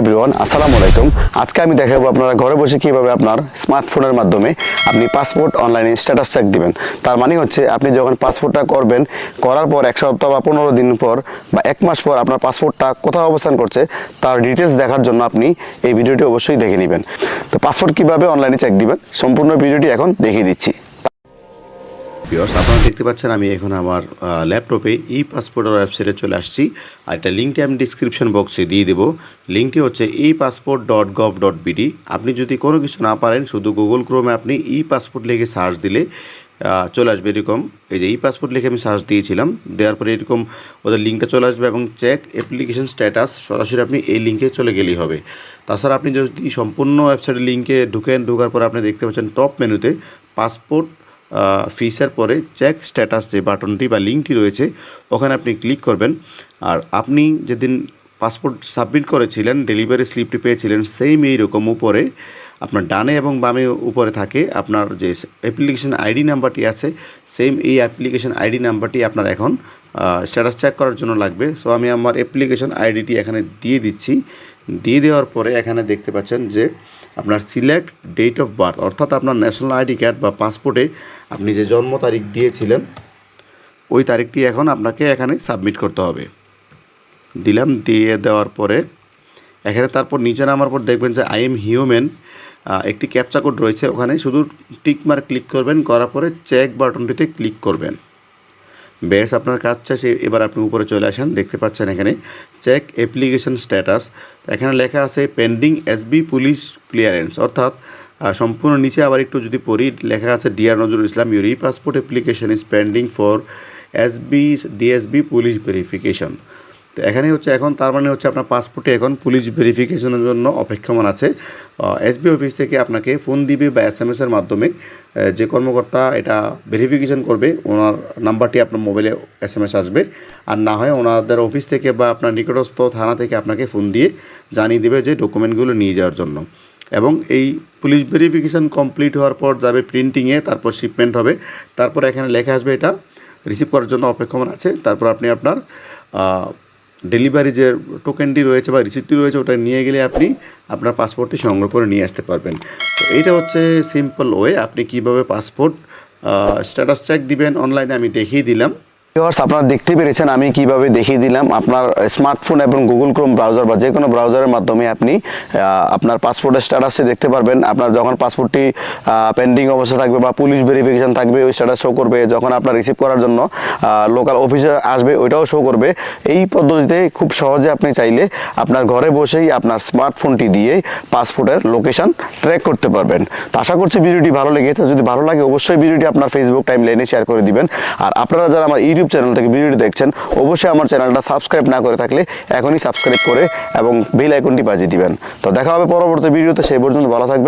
Everyone, আসসালামু আলাইকুম। আজকে আমি দেখাবো আপনারা ঘরে বসে কীভাবে আপনার স্মার্টফোনের মাধ্যমে আপনি পাসপোর্ট অনলাইনে স্ট্যাটাস চেক দিবেন। তার মানে হচ্ছে আপনি যখন পাসপোর্টটা করবেন, করার পর এক সপ্তাহ বা পনেরো দিন পর বা এক মাস পর আপনার পাসপোর্টটা কোথাও অবস্থান করছে, তার ডিটেলস দেখার জন্য আপনি এই ভিডিওটি অবশ্যই দেখে নেবেন। তো পাসপোর্ট কীভাবে অনলাইনে চেক দিবেন, সম্পূর্ণ ভিডিওটি এখন দেখিয়ে দিচ্ছি। ভিউয়ার্স আপনারা দেখতে পাচ্ছেন আমি এখন আমার ল্যাপটপে ই পাসপোর্টের ওয়েবসাইটে চলে আসছি। আর একটা লিঙ্কটি আমি ডিসক্রিপশন বক্সে দিয়ে দেবো। লিঙ্কটি হচ্ছে e passport dot gov dot BD আপনি যদি কোনো কিছু না পারেন, শুধু গুগল ক্রোমে আপনি ই পাসপোর্ট লিখে সার্চ দিলে চলে আসবে এরকম। এই যে ই পাসপোর্ট লিখে আমি সার্চ দিয়েছিলাম, দেওয়ার পরে এরকম ওদের লিঙ্কটা চলে আসবে এবং চেক অ্যাপ্লিকেশন স্ট্যাটাস সরাসরি আপনি এই লিঙ্কে চলে গেলেই হবে। তাছাড়া আপনি যদি সম্পূর্ণ ওয়েবসাইটের লিঙ্কে ঢুকেন, ঢোকার পরে আপনি দেখতে পাচ্ছেন টপ মেনুতে পাসপোর্ট ফিসের পরে চেক স্ট্যাটাস যে বাটনটি বা লিঙ্কটি রয়েছে, ওখানে আপনি ক্লিক করবেন। আর আপনি যেদিন পাসপোর্ট সাবমিট করেছিলেন ডেলিভারি স্লিপটি পেয়েছিলেন সেম এইরকম উপরে আপনার ডানে এবং বামে উপরে থাকে আপনার যে অ্যাপ্লিকেশন আইডি নাম্বারটি আছে সেম এই অ্যাপ্লিকেশন আইডি নাম্বারটি আপনার এখন স্ট্যাটাস চেক করার জন্য লাগবে। সো আমি আমার অ্যাপ্লিকেশন আইডিটি এখানে দিয়ে দিচ্ছি। দিয়ে দেওয়ার পরে এখানে দেখতে পাচ্ছেন যে আপনার সিলেক্ট ডেট অফ বার্থ অর্থাৎ আপনার ন্যাশনাল আইডি কার্ড বা পাসপোর্টে আপনি যে জন্ম তারিখ দিয়েছিলেন, ওই তারিখটি এখন আপনাকে এখানে সাবমিট করতে হবে। দিলাম, দিয়ে দেওয়ার পরে এখানে তারপর নিচে নামার পর দেখবেন যে আই এম হিউম্যান একটি ক্যাপচা কোড রয়েছে ওখানে। শুধু টিক মার্ক ক্লিক করবেন, করার পরে চেক বাটনটিতে ক্লিক করবেন। বেশ, আপনার কাজ শেষে। এবার আপনি উপরে চলে আসেন, দেখতে পাচ্ছেন এখানে চেক অ্যাপ্লিকেশন স্ট্যাটাস এখানে লেখা আছে পেন্ডিং এসবি পুলিশ ক্লিয়ারেন্স অর্থাৎ সম্পূর্ণ নিচে আবার একটু যদি পড়ি, লেখা আছে Dr Nazrul Islam your passport application is pending for SB DSB police verification তো এখানে হচ্ছে, এখন তার মানে হচ্ছে আপনার পাসপোর্টে এখন পুলিশ ভেরিফিকেশনের জন্য অপেক্ষমান আছে। এসবি অফিস থেকে আপনাকে ফোন দিবে বা এস এম এসের মাধ্যমে যে কর্মকর্তা এটা ভেরিফিকেশন করবে, ওনার নাম্বারটি আপনার মোবাইলে এস এম এস আসবে। আর না হয় ওনাদের অফিস থেকে বা আপনার নিকটস্থ থানা থেকে আপনাকে ফোন দিয়ে জানিয়ে দেবে যে ডকুমেন্টগুলো নিয়ে যাওয়ার জন্য। এবং এই পুলিশ ভেরিফিকেশন কমপ্লিট হওয়ার পর যাবে প্রিন্টিংয়ে তারপর শিপমেন্ট হবে। তারপর এখানে লেখা আসবে এটা রিসিভ করার জন্য অপেক্ষমান আছে। তারপর আপনি আপনার ডেলিভারি যে টোকেনটি রয়েছে বা রিসিপ্টটি রয়েছে, ওটা নিয়ে গেলে আপনি আপনার পাসপোর্টটি সংগ্রহ করে নিয়ে আসতে পারবেন। তো এইটা হচ্ছে সিম্পল ওয়ে আপনি কীভাবে পাসপোর্ট স্ট্যাটাস চেক দিবেন অনলাইনে আমি দেখিয়ে দিলাম। ভিউয়ার্স আপনারা দেখতে পেরেছেন, আমি কীভাবে দেখিয়ে দিলাম আপনার স্মার্টফোন এবং গুগল ক্রোম ব্রাউজার বা যে কোনো ব্রাউজারের মাধ্যমে আপনি আপনার পাসপোর্টের স্ট্যাটাসে দেখতে পারবেন। আপনার যখন পাসপোর্টটি পেন্ডিং অবস্থা থাকবে বা পুলিশ ভেরিফিকেশন থাকবে, ওই স্ট্যাটাস শো করবে। যখন আপনার রিসিভ করার জন্য লোকাল অফিসে আসবে, ওইটাও শো করবে। এই পদ্ধতিতে খুব সহজে আপনি চাইলে আপনার ঘরে বসেই আপনার স্মার্টফোনটি দিয়ে পাসপোর্টের লোকেশন ট্র্যাক করতে পারবেন। তো আশা করছি ভিডিওটি ভালো লেগেছে। যদি ভালো লাগে, অবশ্যই ভিডিওটি আপনার ফেসবুক টাইম লাইনে শেয়ার করে দিবেন। আর আপনারা যারা আমার ইউটিউব চ্যানেল থেকে ভিডিওটি দেখছেন, অবশ্যই আমার চ্যানেলটা সাবস্ক্রাইব না করে থাকলে এখনই সাবস্ক্রাইব করে এবং বেল আইকনটি বাজিয়ে দিবেন। তো দেখা হবে পরবর্তী ভিডিওতে সেই পর্যন্ত ভালো থাকবেন।